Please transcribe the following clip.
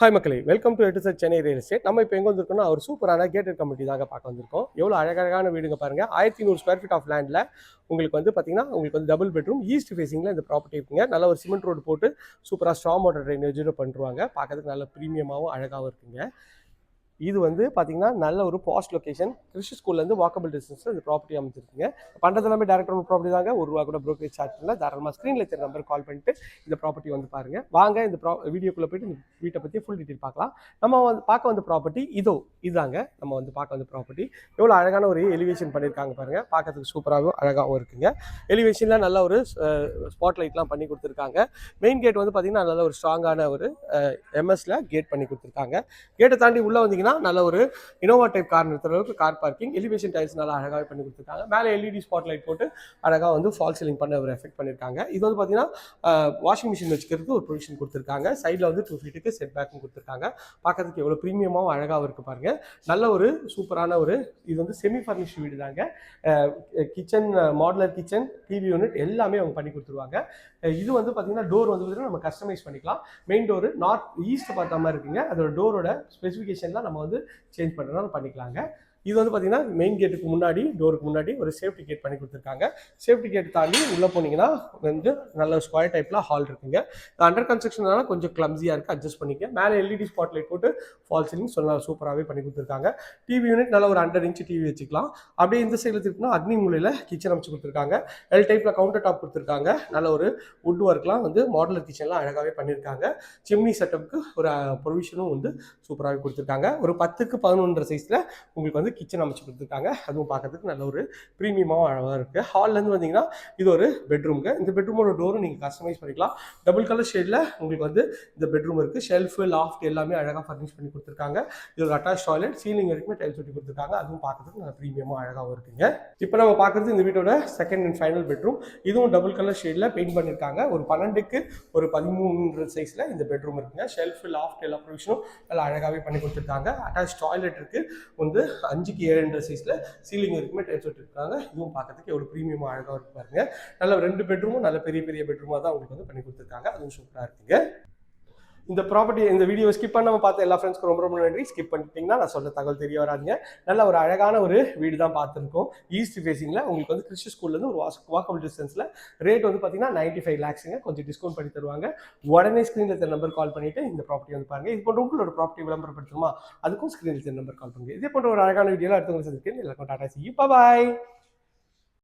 Hi மக்களே welcome to எட்டு Chennai real estate நம்ம இப்போ எங்கே வந்திருக்கோம்னா ஒரு சூப்பரான கேட்டட் கமிட்டி தாங்க பார்க்க வந்திருக்கோம். எவ்வளோ அழகழகான வீடுங்க பாருங்க. ஆயிரத்தி நூறு ஸ்கொயர் ஃபீட் ஆஃப் லேண்டில் உங்களுக்கு வந்து பார்த்தீங்கன்னா உங்களுக்கு வந்து டபுள் பெட்ரூம் ஈஸ்ட் ஃபேசிங்கில் இந்த ப்ராப்பர்ட்டி இருக்குங்க. நல்ல ஒரு சிமெண்ட் ரோடு போட்டு சூப்பராக ஸ்ட்ராங் வாட்டர் ட்ரைனேஜும் பண்ணுவாங்க. பார்க்கறதுக்கு நல்ல ப்ரீமியமாகவும் அழகாகவும் இருக்குங்க. இது வந்து பார்த்தீங்கன்னா நல்ல ஒரு பாஸ்ட் லொகேஷன் கிறிஸ்டி ஸ்கூல்லேருந்து வாக்கபிள் டிஸ்டன்ஸில் இந்த ப்ராப்பர்ட்டி அமைச்சிருக்கீங்க. பண்ணுறது எல்லாமே டேரக்ட் ப்ராப்பர்ட்டி தாங்க. ஒரு ரூபா கூட ப்ரோக்கரேஜ் சார்ஜ் இல்லை. தாராளமாக ஸ்க்ரீனில் இருக்கிற நம்பர் கால் பண்ணிட்டு இந்த ப்ராப்பர்ட்டி வந்து பாருங்க. வாங்க இந்த ப்ரா வீடியோக்குள்ளே போயிட்டு இந்த வீட்டை பற்றி ஃபுல் டீட்டெயில் பார்க்கலாம். நம்ம வந்து பார்க்க வந்த ப்ராப்பர்ட்டி இதோ இதாங்க நம்ம வந்து பார்க்க வந்த ப்ராப்பர்ட்டி எவ்வளோ அழகான ஒரு எலிவேஷன் பண்ணியிருக்காங்க பாருங்க. பார்க்கறதுக்கு சூப்பராகவும் அழகாகவும் இருக்குங்க. எலிவேஷனில் நல்ல ஒரு ஸ்பாட் லைட்லாம் பண்ணி கொடுத்துருக்காங்க. மெயின் கேட் வந்து பார்த்தீங்கன்னா நல்ல ஒரு ஸ்ட்ராங்கான ஒரு எம்எஸில் கேட் பண்ணி கொடுத்துருக்காங்க. கேட்டை தாண்டி உள்ளே வந்தீங்கன்னா நல்ல ஒரு இனோவா டைப் கார் நிறுத்துற அளவுக்கு கார் பார்க்கிங் எலிவேஷன் டைல்ஸ் நல்லா அழகாக பண்ணி கொடுத்துருக்காங்க. மேலே எல்இடி ஸ்பாட் லைட் போட்டு அழகாக வந்து ஃபால் சீலிங் பண்ண ஒரு எஃபெக்ட் பண்ணியிருக்காங்க இது வந்து பார்த்தீங்கன்னா வாஷிங் மிஷின் வச்சுக்கிறதுக்கு ஒரு ப்ரொவிஷன் கொடுத்துருக்காங்க. சைடில் வந்து டூ ஃபீட்டுக்கு செட் பேக்கும் கொடுத்துருக்காங்க. பார்க்கறதுக்கு எவ்வளோ ப்ரீமியமாகவும் அழகாகவும் இருக்குது பாருங்க. நல்ல ஒரு சூப்பரான ஒரு இது வந்து செமி ஃபர்னிஷ் வீடு தாங்க. Kitchen modular kitchen TV unit எல்லாமே அவங்க பண்ணி கொடுத்துருவாங்க. இது வந்து பார்த்தீங்கன்னா டோர் வந்து பார்த்தீங்கன்னா நம்ம கஸ்டமைஸ் பண்ணிக்கலாம். மெயின் டோர் நார்த் ஈஸ்ட் பார்த்த மாதிரி இருக்குங்க. அதோட டோரோட ஸ்பெசிஃபிகேஷன்லாம் நம்ம வந்து சேஞ்ச் பண்ணுறதுனால பண்ணிக்கலாங்க. இது வந்து பார்த்தீங்கன்னா மெயின் கேட்டுக்கு முன்னாடி டோருக்கு முன்னாடி ஒரு சேஃப்டி கேட் பண்ணி கொடுத்துருக்காங்க. சேஃப்டி கேட் தாண்டி உள்ளே போனீங்கன்னா வந்து நல்ல ஸ்கொயர் டைப்பில் ஹால் இருக்குங்க. அண்டர் கன்ஸ்ட்ரக்ஷனால கொஞ்சம் கிளம்ஸியாக இருக்குது அட்ஜஸ்ட் பண்ணிக்க. மேலே எல்இடி ஸ்பாட் லைட் போட்டு ஃபால் சீலிங் சொன்ன சூப்பராகவே பண்ணி கொடுத்துருக்காங்க. டிவி யூனிட் நல்ல ஒரு ஹண்ட்ரட் இன்ச் டிவி வச்சுக்கலாம். அப்படியே இந்த சைடில் இருக்குன்னா அக்னி மூலையில் கிச்சன் அமைச்சு கொடுத்துருக்காங்க. எல் டைப்பில் கவுண்டர் டாப் கொடுத்துருக்காங்க. நல்ல ஒரு வுட் ஒர்க்லாம் வந்து மாடலர் கிச்சன்லாம் அழகாகவே பண்ணியிருக்காங்க. சிம்னி செட்டப்புக்கு ஒரு uh, ப்ரொவிஷனும் வந்து சூப்பராகவே கொடுத்துருக்காங்க. ஒரு பத்துக்கு பதினொன்றரை சைஸில் உங்களுக்கு வந்து கிச்சன் அமைச்சு கொடுத்துருக்காங்க. அதுவும் பார்க்கறதுக்கு நல்ல ஒரு ப்ரீமியமாகவும் அழகாக இருக்குது ஹால்லேருந்து வந்தீங்கன்னா இது ஒரு பெட்ரூம்க்கு இந்த பெட்ரூமோட டோரும் நீங்கள் கஸ்டமைஸ் பண்ணிக்கலாம். டபுள் கலர் ஷேடில் உங்களுக்கு வந்து இந்த பெட்ரூம் இருக்குது ஷெல்ஃபு லாஃப்ட் எல்லாமே அழகாக ஃபர்னிஷ் பண்ணி கொடுத்துருக்காங்க. இது ஒரு அட்டாச் டாய்லெட் சீலிங் வரைக்குமே டைல்ஸ் ஒட்டி கொடுத்துருக்காங்க. அதுவும் பார்க்கறதுக்கு நல்ல ப்ரீமியமாக அழகாகவும் இருக்குங்க. இப்போ நம்ம பார்க்குறது இந்த வீட்டோட செகண்ட் அண்ட் ஃபைனல் பெட்ரூம் இதுவும் டபுள் கலர் ஷேடில் பெயிண்ட் பண்ணியிருக்காங்க ஒரு பன்னெண்டுக்கு ஒரு பதிமூன்று சைஸில் இந்த பெட்ரூம் இருக்குங்க. ஷெல்ஃபு லாஃப்ட் எல்லா ப்ரொவிஷனும் நல்லா அழகாகவே பண்ணி கொடுத்துருக்காங்க. அட்டாச் டாய்லெட் இருக்குது வந்து அஞ்சுக்கு ஏழுன்ற சைஸில் சீலிங் வரைக்குமே டைல்ஸ் விட்டுருக்காங்க இதுவும் பார்க்கறதுக்கு எவ்வளோ ப்ரீமியமாக அழகாக இருக்கு பாருங்க. நல்ல ரெண்டு பெட்ரூமும் நல்ல பெரிய பெரிய பெட்ரூமாக தான் உங்களுக்கு வந்து பண்ணி கொடுத்துருக்காங்க. அதுவும் சூப்பராக இருக்குங்க. இந்த ப்ராப்பர்ட்டி இந்த வீடியோ ஸ்கிப் பண்ணாம பார்த்த எல்லா ஃப்ரெண்ட்ஸ்க்கு ரொம்ப ரொம்ப நன்றி. ஸ்கிப் பண்ணிட்டீங்கன்னா நான் சொல்ல தகவல் தெரிய வராதுங்க. நல்ல ஒரு அழகான ஒரு வீடு தான் பார்த்துருக்கோம். ஈஸ்ட் ஃபேசிங்கில் உங்களுக்கு வந்து கிறிஸ்டி ஸ்கூல்லேருந்து ஒரு வாக்கபிள் டிஸ்டன்ஸில் ரேட் வந்து பார்த்தீங்கன்னா நைன்ட்டி ஃபைவ் லேக்ஸுங்க கொஞ்சம் டிஸ்கவுண்ட் பண்ணி தருவாங்க. உடனே ஸ்க்ரீனில் இருக்கிற நம்பர் கால் பண்ணிட்டு இந்த ப்ராப்பர்ட்டி வந்து பாருங்க. இது போன்ற உங்களோட ப்ராப்பர்ட்டி விளம்பரப்படுத்துமா அதுக்கும் ஸ்க்ரீனில் இருக்கிற நம்பர் கால் பண்ணுங்க. இதே போன்ற ஒரு அழகான வீடியோலாம் அடுத்தவங்க சந்திக்கிறேன். எல்லாருக்கும் டாடா சி பாய்